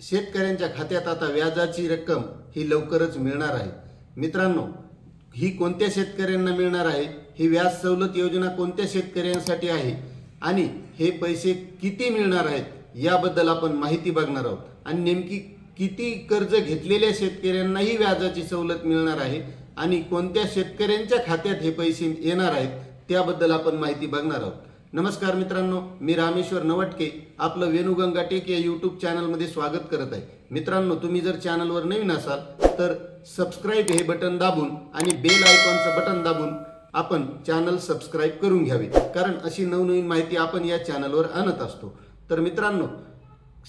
शेतकऱ्यांच्या खात्यात आता व्याजाची रक्कम ही लवकरच मिळणार आहे. मित्रांनो ही कोणत्या शेतकऱ्यांना मिळणार आहे? ही व्याज सवलत योजना कोणत्या शेतकऱ्यांसाठी आहे? आणि हे पैसे किती मिळणार आहेत? याबद्दल आपण माहिती बघणार आहोत. आणि नेमकी किती कर्ज घेतलेल्या शेतकऱ्यांनाही व्याजाची सवलत मिळणार आहे? आणि कोणत्या शेतकऱ्यांच्या खात्यात हे पैसे येणार आहेत? त्याबद्दल आपण माहिती बघणार आहोत. नमस्कार मित्रांनो मी रामेश्वर नवटके आपलं वेणुगंगा टेक या यूट्यूब चॅनलमध्ये स्वागत करत आहे. मित्रांनो तुम्ही जर चॅनलवर नवीन असाल तर सबस्क्राईब हे बटन दाबून आणि बेल आयकॉनचं बटन दाबून आपण चॅनल सबस्क्राईब करून घ्यावे. कारण अशी नवनवीन माहिती आपण या चॅनलवर आणत असतो. तर मित्रांनो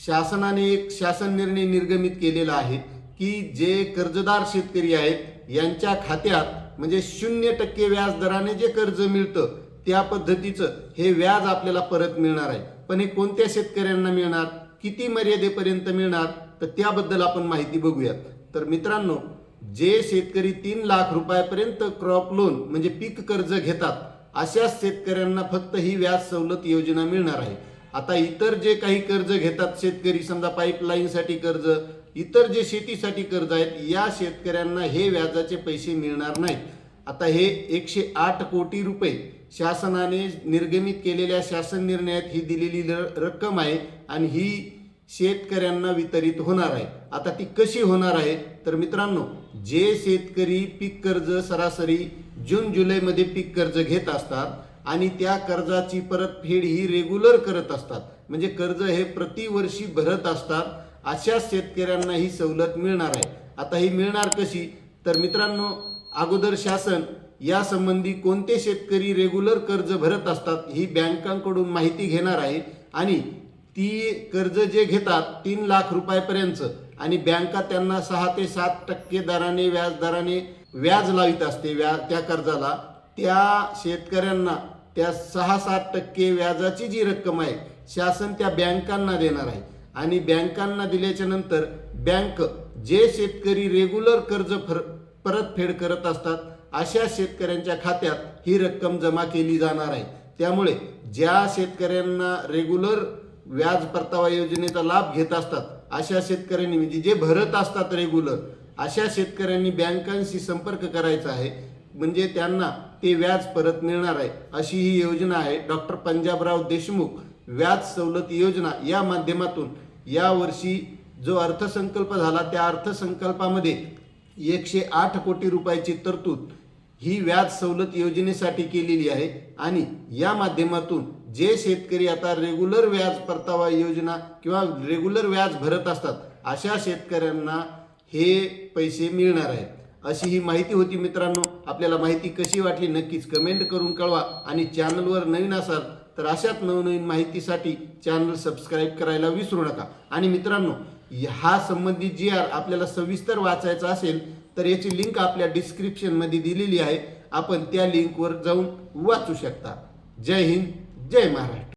शासनाने एक शासन निर्णय निर्गमित केलेला आहे की जे कर्जदार शेतकरी आहेत यांच्या खात्यात म्हणजे शून्य टक्के व्याज दराने जे कर्ज मिळतं त्या पद्धतीचं हे व्याज आपल्याला परत मिळणार आहे. पण हे कोणत्या शेतकऱ्यांना मिळणार? किती मर्यादेपर्यंत मिळणार? तर त्याबद्दल आपण माहिती बघूयात. तर मित्रांनो जे शेतकरी तीन लाख रुपयापर्यंत क्रॉप लोन म्हणजे पीक कर्ज घेतात अशाच शेतकऱ्यांना फक्त ही व्याज सवलत योजना मिळणार आहे. आता इतर जे काही कर्ज घेतात शेतकरी समजा पाईपलाईनसाठी कर्ज इतर जे शेतीसाठी कर्ज आहेत या शेतकऱ्यांना हे व्याजाचे पैसे मिळणार नाहीत. आता हे एकशे आठ कोटी रुपये शासनाने निर्गमित केलेल्या शासन निर्णयात ही दिलेली र- रक्कम आहे आणि ही शेतकऱ्यांना वितरित होणार आहे. आता ती कशी होणार आहे? तर मित्रांनो जे शेतकरी पीक कर्ज सरासरी जून जुलैमध्ये पीक कर्ज घेत असतात आणि त्या कर्जाची परतफेड ही रेग्युलर करत असतात. म्हणजे कर्ज हे प्रतिवर्षी भरत असतात अशा शेतकऱ्यांना ही सवलत मिळणार आहे. आता ही मिळणार कशी? तर मित्रांनो अगोदर शासन यासंबंधी कोणते शेतकरी रेग्युलर कर्ज भरत असतात ही बँकांकडून माहिती घेणार आहे आणि ती कर्ज जे घेतात तीन लाख रुपयापर्यंत आणि बँका त्यांना सहा ते सात टक्के दराने व्याज दराने व्याज लावित असते व्या त्या कर्जाला. त्या शेतकऱ्यांना त्या सहा सात टक्के व्याजाची जी रक्कम आहे शासन त्या बँकांना देणार आहे. आणि बँकांना दिल्याच्या नंतर बँक जे शेतकरी रेग्युलर कर्ज फर परतफेड करत असतात अशा शेतकऱ्यांच्या खात्यात ही रक्कम जमा केली जाणार आहे. त्यामुळे ज्या शेतकऱ्यांना रेग्युलर व्याज परतावा योजनेचा लाभ घेत असतात अशा शेतकऱ्यांनी म्हणजे जे भरत असतात रेग्युलर अशा शेतकऱ्यांनी बँकांशी संपर्क करायचा आहे म्हणजे त्यांना ते व्याज परत मिळणार आहे. अशी ही योजना आहे. डॉक्टर पंजाबराव देशमुख व्याज सवलत योजना या माध्यमातून यावर्षी जो अर्थसंकल्प झाला त्या अर्थसंकल्पामध्ये एकशे आठ कोटी रुपयाची तरतूद ही व्याज सवलत योजनेसाठी केलेली आहे आणि या माध्यमातून जे शेतकरी आता रेग्युलर व्याज परतावा योजना किंवा रेग्युलर व्याज भरत असतात अशा शेतकऱ्यांना हे पैसे मिळणार आहेत. अशी ही माहिती होती मित्रांनो. आपल्याला माहिती कशी वाटली नक्कीच कमेंट करून कळवा आणि चॅनलवर नवीन असाल तर अशाच नवनवीन माहितीसाठी चॅनल सबस्क्राईब करायला विसरू नका. आणि मित्रांनो हा संबंधित जी आर आपल्याला सविस्तर वाचायचा असेल तर याची लिंक आपल्या डिस्क्रिप्शनमध्ये दिलेली आहे. आपण त्या लिंकवर जाऊन वाचू शकता. जय हिंद जय महाराष्ट्र.